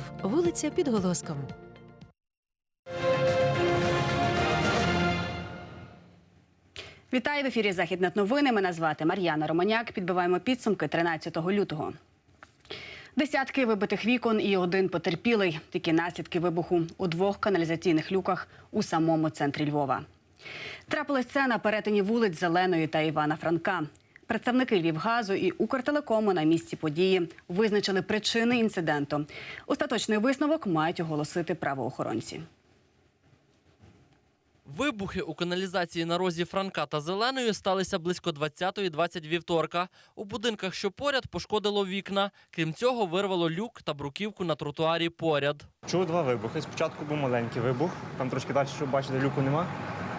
Львів, вулиця Підголоском. Вітаю в ефірі Західне новини. Мене звати Мар'яна Романяк. Підбиваємо підсумки 13 лютого. Десятки вибитих вікон і один потерпілий. Такі наслідки вибуху у двох каналізаційних люках у самому центрі Львова. Трапилось це на перетині вулиць Зеленої та Івана Франка. Представники Львівгазу і Укртелекому на місці події визначили причини інциденту. Остаточний висновок мають оголосити правоохоронці. Вибухи у каналізації на розі Франка та Зеленої сталися близько 20.20 вівторка. У будинках, що поряд, пошкодило вікна. Крім цього, вирвало люк та бруківку на тротуарі поряд. Чув два вибухи. Спочатку був маленький вибух, там трошки далі, щоб бачите, люку нема.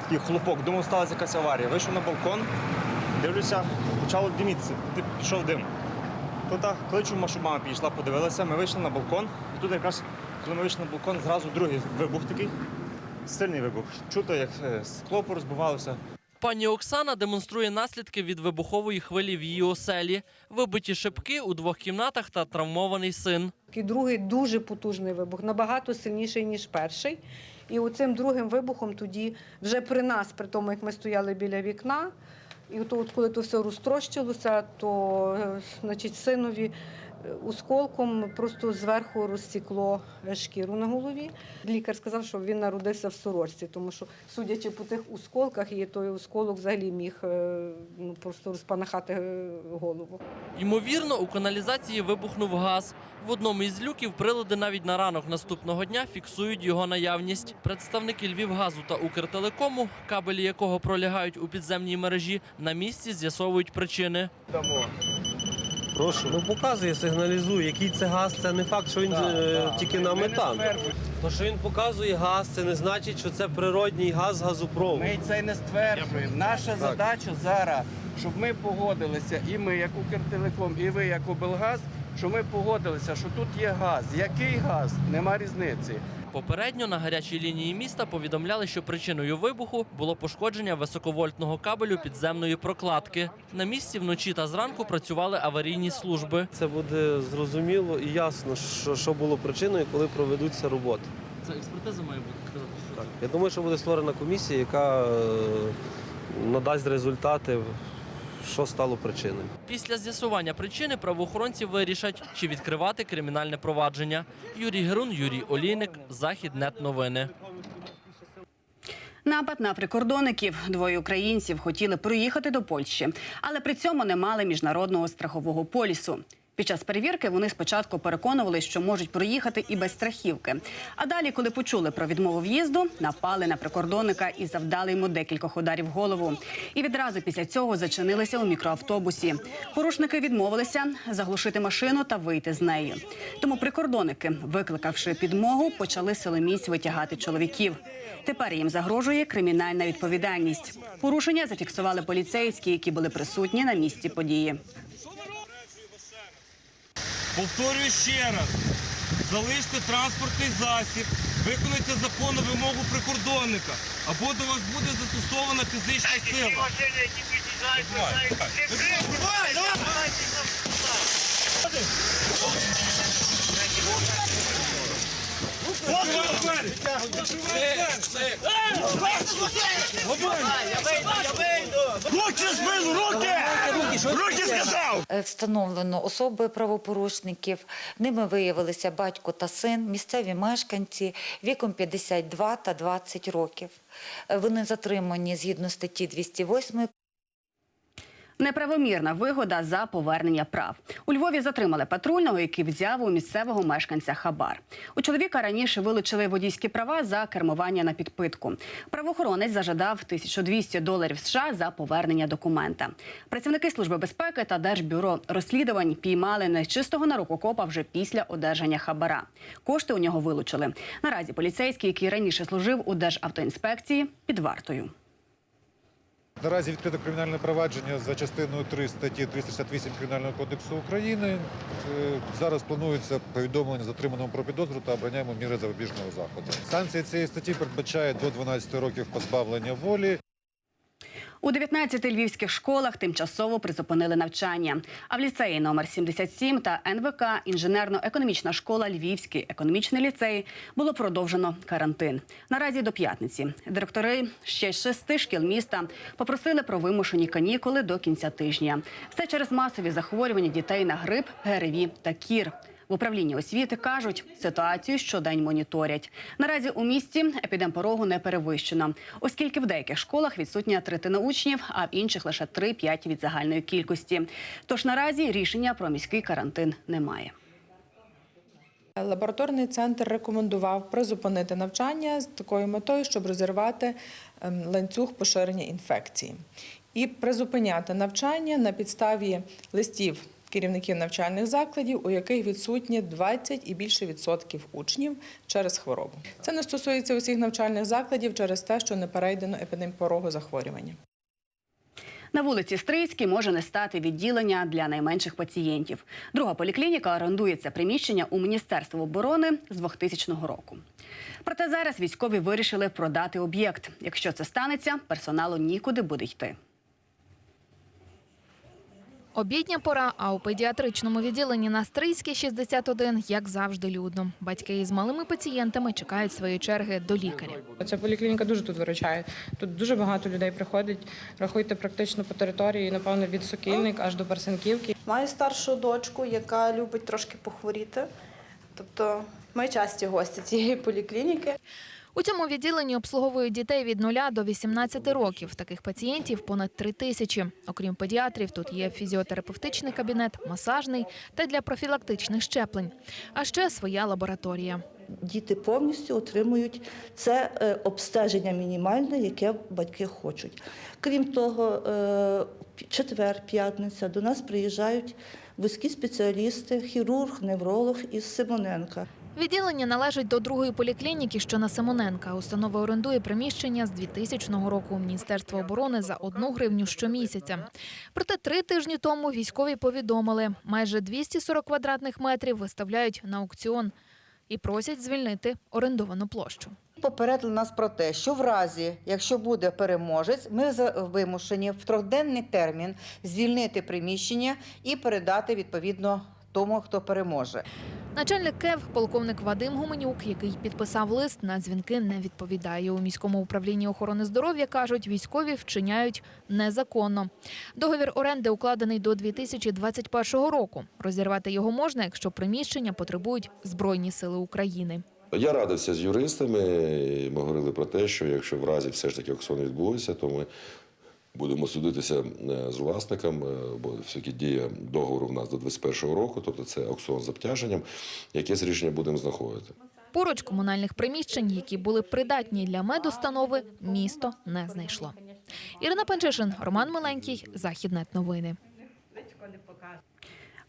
Такий хлопок, думав, сталася якась аварія. Вийшов на балкон, дивлюся, почало димітися, пішов дим. То так, кличу, ма- щоб мама підійшла, подивилася. Ми вийшли на балкон. І тут якраз, коли ми вийшли на балкон, зразу другий вибух такий. Сильний вибух. Чуто, як е, скло порозбивалося. Пані Оксана демонструє наслідки від вибухової хвилі в її оселі. Вибиті шибки у двох кімнатах та травмований син. І другий дуже потужний вибух, набагато сильніший, ніж перший. І оцим другим вибухом тоді, вже при нас, при тому, як ми стояли біля вікна, і от, от коли то все розтрощилося, то е, значить, синові осколком просто зверху розсікло шкіру на голові. Лікар сказав, що він народився в сорочці, тому що, судячи по тих осколках, і той осколок взагалі міг е, ну, просто розпанахати е, голову. Ймовірно, у каналізації вибухнув газ. В одному із люків прилади навіть на ранок наступного дня фіксують його наявність. Представники Львівгазу та Укртелекому, кабелі якого пролягають у підземній мережі, на місці з'ясовують причини. Прошу. Ну показує, сигналізує. Який це газ, це не факт, що він е, тільки на метан. То, що він показує газ, це не значить, що це природній газ газопроводу. Ми це не стверджуємо. Наша задача зараз, щоб ми погодилися, і ми, як Укртелеком, і ви, як облгаз, що ми погодилися, що тут є газ. Який газ? Нема різниці. Попередньо на гарячій лінії міста повідомляли, що причиною вибуху було пошкодження високовольтного кабелю підземної прокладки. На місці вночі та зранку працювали аварійні служби. Це буде зрозуміло і ясно, що, що було причиною, коли проведуться роботи. Це експертиза має бути сказати, що Так. Я думаю, що буде створена комісія, яка е, надасть результати, що стало причиною. Після з'ясування причини правоохоронці вирішать, чи відкривати кримінальне провадження. Юрій Герун, Юрій Олійник, Західнет новини. Напад на прикордонників. Двоє українців хотіли проїхати до Польщі, але при цьому не мали міжнародного страхового полісу. Під час перевірки вони спочатку переконували, що можуть проїхати і без страхівки. А далі, коли почули про відмову в'їзду, напали на прикордонника і завдали йому декількох ударів в голову. І відразу після цього зачинилися у мікроавтобусі. Порушники відмовилися заглушити машину та вийти з неї. Тому прикордонники, викликавши підмогу, почали силоміць витягати чоловіків. Тепер їм загрожує кримінальна відповідальність. Порушення зафіксували поліцейські, які були присутні на місці події. Повторюю ще раз. Залиште транспортний засіб, виконайте законну вимогу прикордонника, або до вас буде застосована фізична сила. Давай, давай! Руки збили, руки! Руки! Е, Встановлено особи правопорушників. Ними виявилися батько та син, місцеві мешканці віком 52 та 20 років. Е, Вони затримані згідно статті 208 Неправомірна вигода за повернення прав. У Львові затримали патрульного, який взяв у місцевого мешканця хабар. У чоловіка раніше вилучили водійські права за кермування на підпитку. Правоохоронець зажадав 1200 доларів США за повернення документа. Працівники служби безпеки та держбюро розслідувань піймали нечистого на руку копа вже після одержання хабара. Кошти у нього вилучили. Наразі поліцейський, який раніше служив у Державтоінспекції, під вартою. Наразі відкрито кримінальне провадження за частиною 3 статті 368 Кримінального кодексу України. Е, Зараз планується повідомлення затриманому про підозру та обрання йому міри запобіжного заходу. Санкція цієї статті передбачає до 12 років позбавлення волі У 19 львівських школах тимчасово призупинили навчання. А в ліцеї номер 77 та НВК інженерно-економічна школа Львівський економічний ліцей було продовжено карантин. Наразі до п'ятниці директори ще шести шкіл міста попросили про вимушені канікули до кінця тижня. Все через масові захворювання дітей на грип, ГРВІ та кір. В управлінні освіти кажуть, ситуацію щодень моніторять. Наразі у місті епідемпорогу не перевищено, оскільки в деяких школах відсутня третина учнів, а в інших лише 3-5 від загальної кількості. Тож наразі рішення про міський карантин немає. Лабораторний центр рекомендував призупинити навчання з такою метою, щоб розірвати ем, ланцюг поширення інфекції і призупиняти навчання на підставі листів керівників навчальних закладів, у яких відсутні 20 і більше відсотків учнів через хворобу. Це не стосується усіх навчальних закладів через те, що не перейдено епідемпорогу захворювання. На вулиці Стрийській може не стати відділення для найменших пацієнтів. Друга поліклініка орендує це приміщення у Міністерства оборони з 2000 року. Проте зараз військові вирішили продати об'єкт. Якщо це станеться, персоналу нікуди буде йти. Обідня пора, а у педіатричному відділенні на Стрийській 61, як завжди, людно. Батьки із малими пацієнтами чекають своєї черги до лікаря. Ця поліклініка дуже тут виручає. Тут дуже багато людей приходить. Рахуйте практично по території, напевно, від Сокільник аж до Персенківки. Маю старшу дочку, яка любить трошки похворіти. Тобто ми часті гості цієї поліклініки. У цьому відділенні обслуговують дітей від 0 до 18 років. Таких пацієнтів понад 3 тисячі. Окрім педіатрів, тут є фізіотерапевтичний кабінет, масажний та для профілактичних щеплень. А ще своя лабораторія. Діти повністю отримують це е, обстеження мінімальне, яке батьки хочуть. Крім того, е, четвер, п'ятниця до нас приїжджають вузькі спеціалісти, хірург, невролог із Симоненка. Відділення належить до другої поліклініки, що на Симоненка. Установа орендує приміщення з 2000 року. Міністерство оборони за одну гривню щомісяця. Проте три тижні тому військові повідомили, майже 240 квадратних метрів виставляють на аукціон і просять звільнити орендовану площу. Попередили нас про те, що в разі, якщо буде переможець, ми вимушені в трьохденний термін звільнити приміщення і передати відповідно тому, хто переможе. Начальник КЕВ, полковник Вадим Гуменюк, який підписав лист, на дзвінки не відповідає. У міському управлінні охорони здоров'я кажуть, військові вчиняють незаконно. Договір оренди укладений до 2021 року. Розірвати його можна, якщо приміщення потребують збройні сили України. Я радився з юристами. і Ми говорили про те, що якщо в разі все ж таки аукціон відбулося, то ми будемо судитися е, з власником, е, бо все-таки діє договору в нас до 2021 року, тобто це аукціон з обтяженням. Якесь рішення будемо знаходити. Поруч комунальних приміщень, які були придатні для медустанови, місто не знайшло. Ірина Панчишин, Роман Миленький, Західнет новини.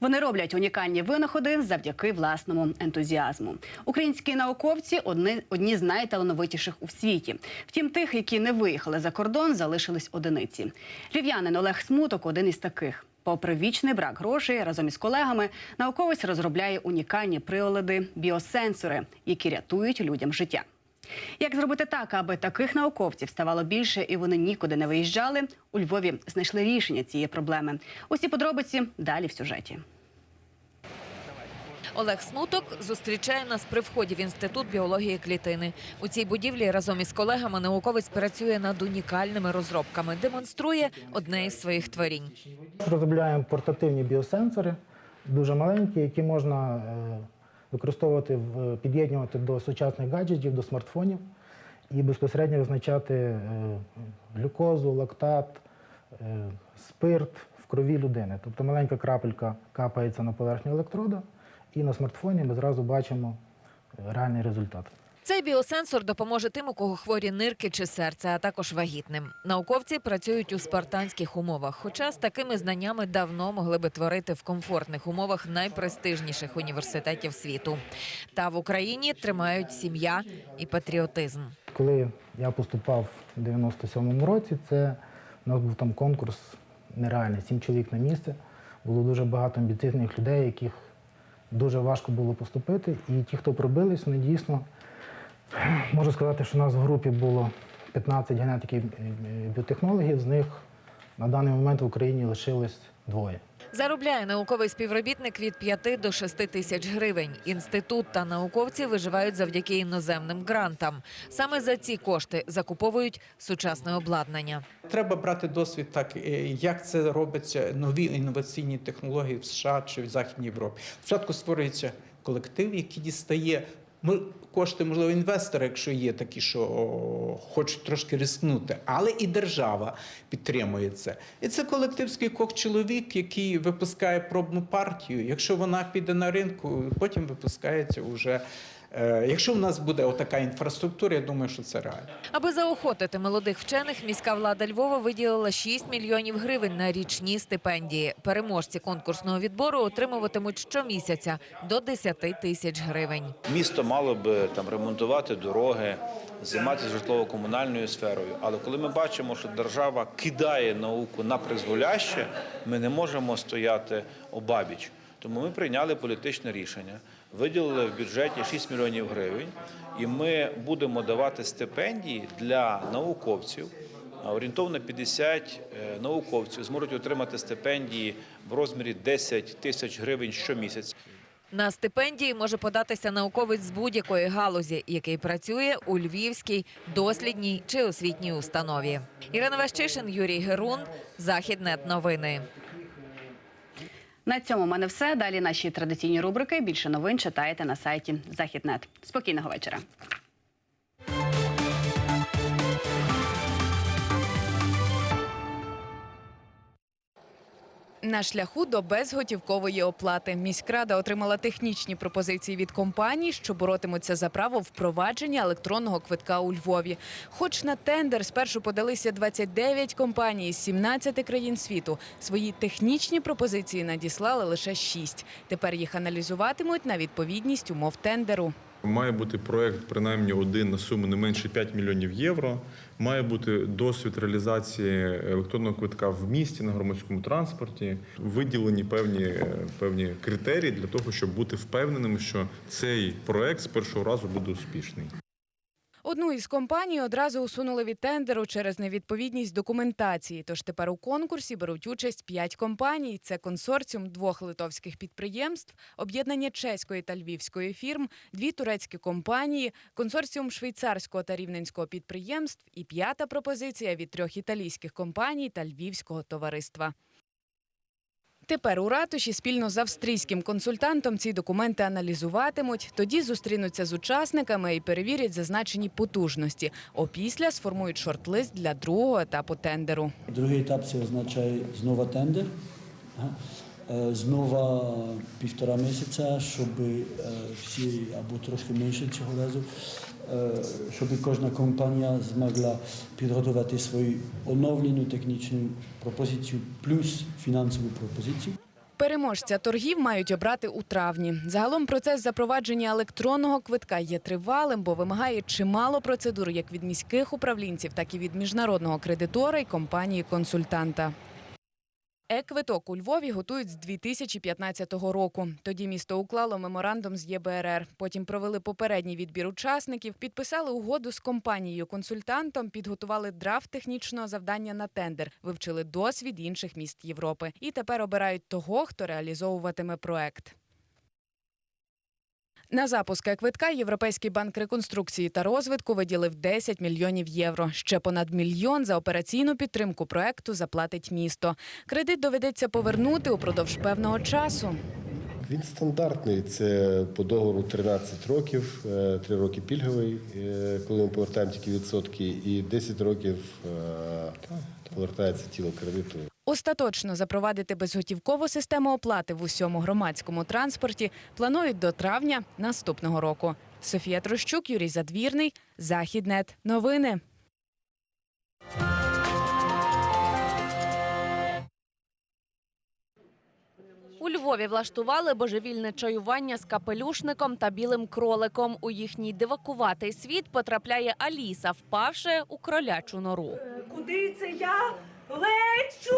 Вони роблять унікальні винаходи завдяки власному ентузіазму. Українські науковці одні, одні з найталановитіших у світі. Втім, тих, які не виїхали за кордон, залишились одиниці. Львів'янин Олег Смуток один із таких. Попри вічний брак грошей, разом із колегами науковець розробляє унікальні прилади біосенсори, які рятують людям життя. Як зробити так, аби таких науковців ставало більше і вони нікуди не виїжджали? У Львові знайшли рішення цієї проблеми. Усі подробиці далі в сюжеті. Олег Смуток зустрічає нас при вході в інститут біології клітини. У цій будівлі разом із колегами науковець працює над унікальними розробками, демонструє одне із своїх творінь. Розробляємо портативні біосенсори, дуже маленькі, які можна е, використовувати, в- під'єднувати до сучасних гаджетів, до смартфонів і безпосередньо визначати е, глюкозу, лактат, е, спирт в крові людини. Тобто маленька крапелька капається на поверхню електрода, і на смартфоні ми зразу бачимо е, реальний результат. Цей біосенсор допоможе тим, у кого хворі нирки чи серце, а також вагітним. Науковці працюють у спартанських умовах, хоча з такими знаннями давно могли би творити в комфортних умовах найпрестижніших університетів світу. Та в Україні тримають сім'я і патріотизм. Коли я поступав у 97-му році, це у нас був там конкурс нереальний, сім чоловік на місце. Було дуже багато амбіційних людей, яких дуже важко було поступити. І ті, хто пробились, вони дійсно можу сказати, що у нас в групі було 15 генетиків е, е, біотехнологів, з них на даний момент в Україні лишилось двоє. Заробляє науковий співробітник від 5 до 6 тисяч гривень. Інститут та науковці виживають завдяки іноземним грантам. Саме за ці кошти закуповують сучасне обладнання. Треба брати досвід так, е, як це робиться нові інноваційні технології в США чи в Західній Європі. Спочатку створюється колектив, який дістає кошти, можливо, інвестори, якщо є такі, що хочуть трошки рискнути, але і держава підтримує це. І це колективський скількох чоловік, який випускає пробну партію. Якщо вона піде на ринку, потім випускається вже. Е, Якщо в нас буде отака інфраструктура, я думаю, що це реально. Аби заохотити молодих вчених, міська влада Львова виділила 6 мільйонів гривень на річні стипендії. Переможці конкурсного відбору отримуватимуть щомісяця до 10 тисяч гривень. Місто мало би там ремонтувати дороги, займатися житлово-комунальною сферою. Але коли ми бачимо, що держава кидає науку на призволяще, ми не можемо стояти обабіч. Тому ми прийняли політичне рішення, виділили в бюджеті 6 мільйонів гривень, і ми будемо давати стипендії для науковців. Орієнтовно 50 е, науковців зможуть отримати стипендії в розмірі 10 тисяч гривень щомісяця. На стипендії може податися науковець з будь-якої галузі, який працює у Львівській дослідній чи освітній установі. Ірина Ващишин, Юрій Герун, Західнет новини. На цьому в мене все. Далі наші традиційні рубрики. Більше новин читаєте на сайті Західнет. Спокійного вечора. На шляху до безготівкової оплати міськрада отримала технічні пропозиції від компаній, що боротимуться за право впровадження електронного квитка у Львові. Хоч на тендер спершу подалися 29 компаній з 17 країн світу, свої технічні пропозиції надіслали лише 6. Тепер їх аналізуватимуть на відповідність умов тендеру. Має бути проект принаймні один на суму не менше 5 мільйонів євро. Має бути досвід реалізації електронного квитка в місті на громадському транспорті. Виділені певні, е, певні критерії для того, щоб бути впевненим, що цей проект з першого разу буде успішний. Одну із компаній одразу усунули від тендеру через невідповідність документації. Тож тепер у конкурсі беруть участь п'ять компаній. Це консорціум двох литовських підприємств, об'єднання чеської та львівської фірм, дві турецькі компанії, консорціум швейцарського та рівненського підприємств і п'ята пропозиція від трьох італійських компаній та львівського товариства. Тепер у ратуші спільно з австрійським консультантом ці документи аналізуватимуть, тоді зустрінуться з учасниками і перевірять зазначені потужності. Опісля сформують шорт-лист для другого етапу тендеру. Другий етап це означає знову тендер. Е, Знову півтора місяця, щоб е, всі або трошки менше цього разу, щоб кожна компанія змогла підготувати свою оновлену технічну пропозицію плюс фінансову пропозицію. Переможця торгів мають обрати у травні. Загалом процес запровадження електронного квитка є тривалим, бо вимагає чимало процедур як від міських управлінців, так і від міжнародного кредитора і компанії-консультанта. Е-квиток у Львові готують з 2015 року. Тоді місто уклало меморандум з ЄБРР. Потім провели попередній відбір учасників, підписали угоду з компанією-консультантом, підготували драфт технічного завдання на тендер, вивчили досвід інших міст Європи. І тепер обирають того, хто реалізовуватиме проект. На запуск квитка Європейський банк реконструкції та розвитку виділив 10 мільйонів євро. Ще понад мільйон за операційну підтримку проекту заплатить місто. Кредит доведеться повернути упродовж певного часу. Він стандартний. Це по договору 13 років, 3 роки пільговий, е, коли ми повертаємо тільки відсотки, і 10 років е, повертається тіло кредиту. Остаточно запровадити безготівкову систему оплати в усьому громадському транспорті планують до травня наступного року. Софія Трощук, Юрій Задвірний, Західнет. Новини. У Львові влаштували божевільне чаювання з капелюшником та білим кроликом. У їхній дивакуватий світ потрапляє Аліса, впавши у кролячу нору. Куди це я лечу?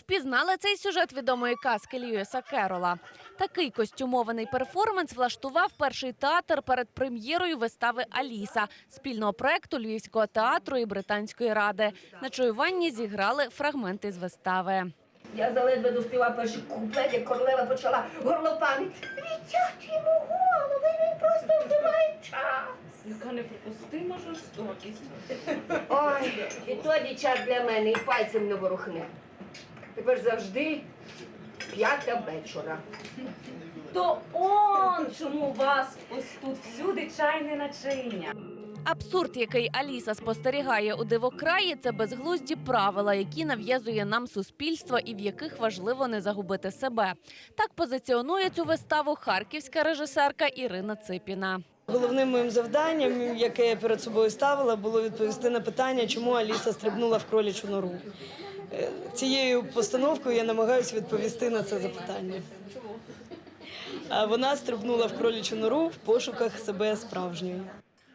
Впізнали цей сюжет відомої казки Льюіса Керола. Такий костюмований перформанс влаштував перший театр перед прем'єрою вистави Аліса спільного проекту Львівського театру і Британської ради. На чуюванні зіграли фрагменти з вистави. Я заледве доспіла перший куплет, як королева почала горлопанити. Відтягти йому голови, він просто вбиває час. Яка неприпустима жорстокість. Ой, і тоді час для мене і пальцем не ворухне. Тепер завжди п'ята вечора. То он чому у вас ось тут всюди чайне начиння. Абсурд, який Аліса спостерігає у дивокраї, це безглузді правила, які нав'язує нам суспільство і в яких важливо не загубити себе. Так позиціонує цю виставу харківська режисерка Ірина Ципіна. Головним моїм завданням, яке я перед собою ставила, було відповісти на питання, чому Аліса стрибнула в кролячу нору. Е, Цією постановкою я намагаюся відповісти на це запитання. А вона стрибнула в кролячу нору в пошуках себе справжньої.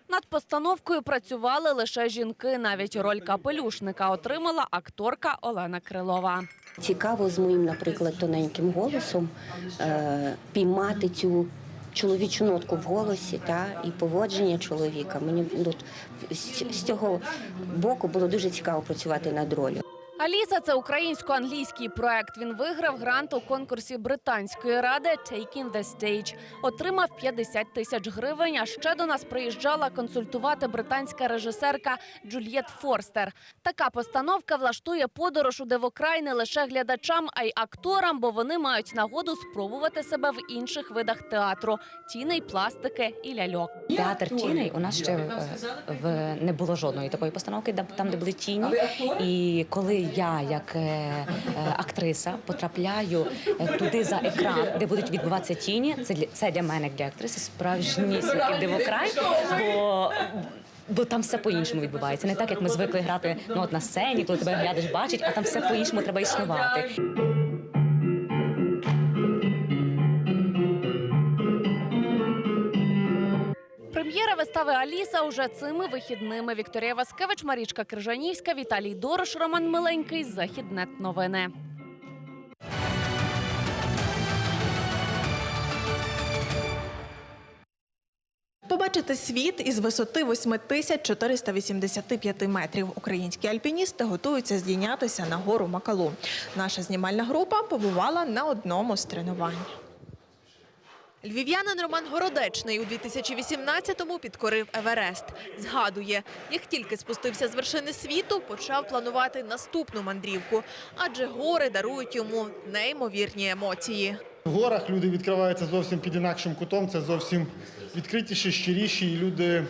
Над постановкою працювали лише жінки. Навіть роль капелюшника отримала акторка Олена Крилова. Цікаво з моїм, наприклад, тоненьким голосом е, піймати цю чоловічу нотку в голосі та і поводження чоловіка. Мені ну, з, цього боку було дуже цікаво працювати над ролью. Аліса це українсько-англійський проект. Він виграв грант у конкурсі британської ради «Taking the Stage». Отримав 50 тисяч гривень. А ще до нас приїжджала консультувати британська режисерка Джульєт Форстер. Така постановка влаштує подорож у дивокрай не лише глядачам, а й акторам, бо вони мають нагоду спробувати себе в інших видах театру тіней, пластики і ляльок. Театр тіней у нас ще е, в не було жодної такої постановки, там, де були тіні. І коли я, як е, е, актриса, потрапляю е, туди за екран, де будуть відбуватися тіні, це для це для мене, як для актриси, справжній дивокрай, бо. Бо там все по-іншому відбувається. Не так, як ми звикли грати ну, от на сцені, коли тебе глядач бачить, а там все по-іншому треба існувати. Прем'єра вистави Аліса уже цими вихідними. Вікторія Васкевич, Марічка Крижанівська, Віталій Дорош, Роман Миленький. Західнет новини. Побачити світ із висоти 8485 метрів. Українські альпіністи готуються здійнятися на гору Макалу. Наша знімальна група побувала на одному з тренувань. Львів'янин Роман Городечний у 2018-му підкорив Еверест. Згадує, як тільки спустився з вершини світу, почав планувати наступну мандрівку, адже гори дарують йому неймовірні емоції. В горах люди відкриваються зовсім під інакшим кутом, це зовсім відкритіші, щиріші, і люди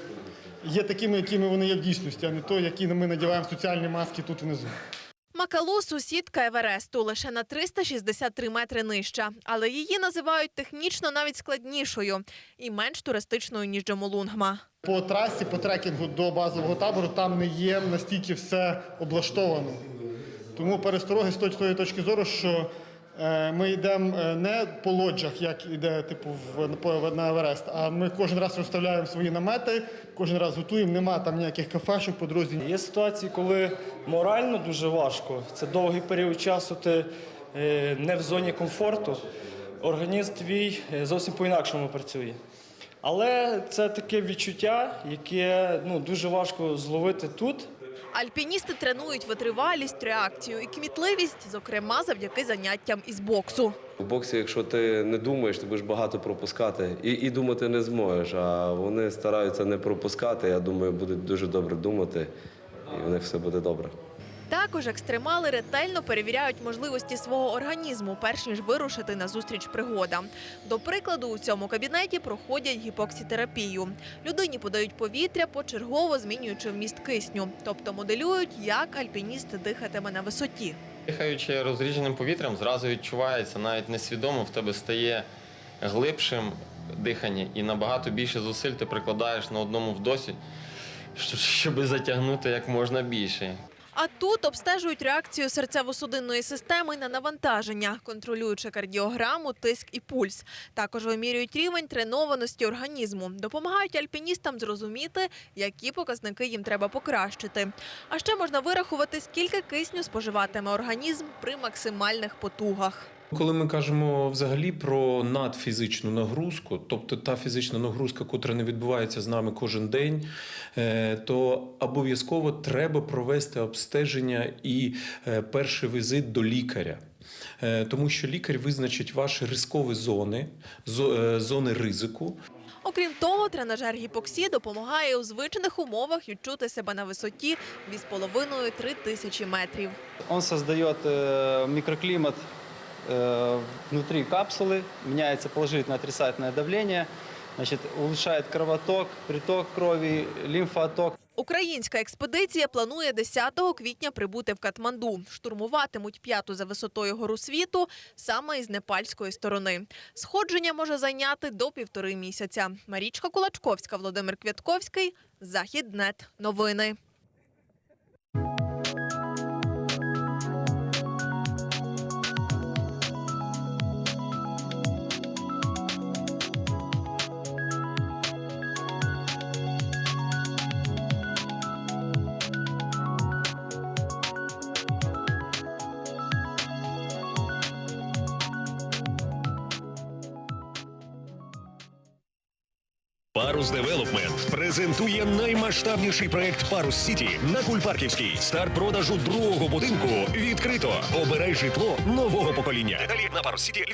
є такими, якими вони є в дійсності, а не то, які ми надіваємо соціальні маски тут внизу. Макалу – сусідка Евересту, лише на 363 метри нижча. Але її називають технічно навіть складнішою і менш туристичною, ніж Джомолунгма. По трасі, по трекінгу до базового табору там не є настільки все облаштовано. Тому перестороги з точної точки зору, що ми йдемо е, не по лоджах, як іде типу в на Еверест, а ми кожен раз розставляємо свої намети, кожен раз готуємо. Нема там ніяких кафешок по дорозі. Є ситуації, коли морально дуже важко. Це довгий період часу. Ти е, не в зоні комфорту. Організм твій е, зовсім по-інакшому працює. Але це таке відчуття, яке ну, дуже важко зловити тут. Альпіністи тренують витривалість, реакцію і кмітливість, зокрема завдяки заняттям із боксу. У боксі, якщо ти не думаєш, ти будеш багато пропускати і, і думати не зможеш. А вони стараються не пропускати. Я думаю, будуть дуже добре думати, і в них все буде добре. Також екстремали ретельно перевіряють можливості свого організму, перш ніж вирушити на зустріч пригодам. До прикладу, у цьому кабінеті проходять гіпоксітерапію. Людині подають повітря, почергово змінюючи вміст кисню, тобто моделюють, як альпініст дихатиме на висоті. Дихаючи розрідженим повітрям, зразу відчувається, навіть несвідомо в тебе стає глибшим дихання і набагато більше зусиль ти прикладаєш на одному вдосі, щоб затягнути як можна більше. А тут обстежують реакцію серцево-судинної системи на навантаження, контролюючи кардіограму, тиск і пульс. Також вимірюють рівень тренованості організму, допомагають альпіністам зрозуміти, які показники їм треба покращити. А ще можна вирахувати, скільки кисню споживатиме організм при максимальних потугах. Коли ми кажемо взагалі про надфізичну нагрузку, тобто та фізична нагрузка, котра не відбувається з нами кожен день, е, то обов'язково треба провести обстеження і е, перший візит до лікаря. Е, Тому що лікар визначить ваші ризикові зони, зо- зони ризику. Окрім того, тренажер гіпоксі допомагає у звичних умовах відчути себе на висоті 2,5-3 тисячі метрів. Он создает э, микроклимат э, внутри капсулы, меняется положительное отрицательное давление, значит, улучшает кровоток, приток крови, лимфооток. Українська експедиція планує 10 квітня прибути в Катманду. Штурмуватимуть п'яту за висотою гору світу саме із непальської сторони. Сходження може зайняти до півтори місяця. Марічка Кулачковська, Володимир Квятковський, Західнет. Новини. Парус Девелопмент презентує наймасштабніший проект Парус Сіті на Кульпарківській. Старт продажу другого будинку відкрито. Обирай житло нового покоління. Деталі на Парус Сіті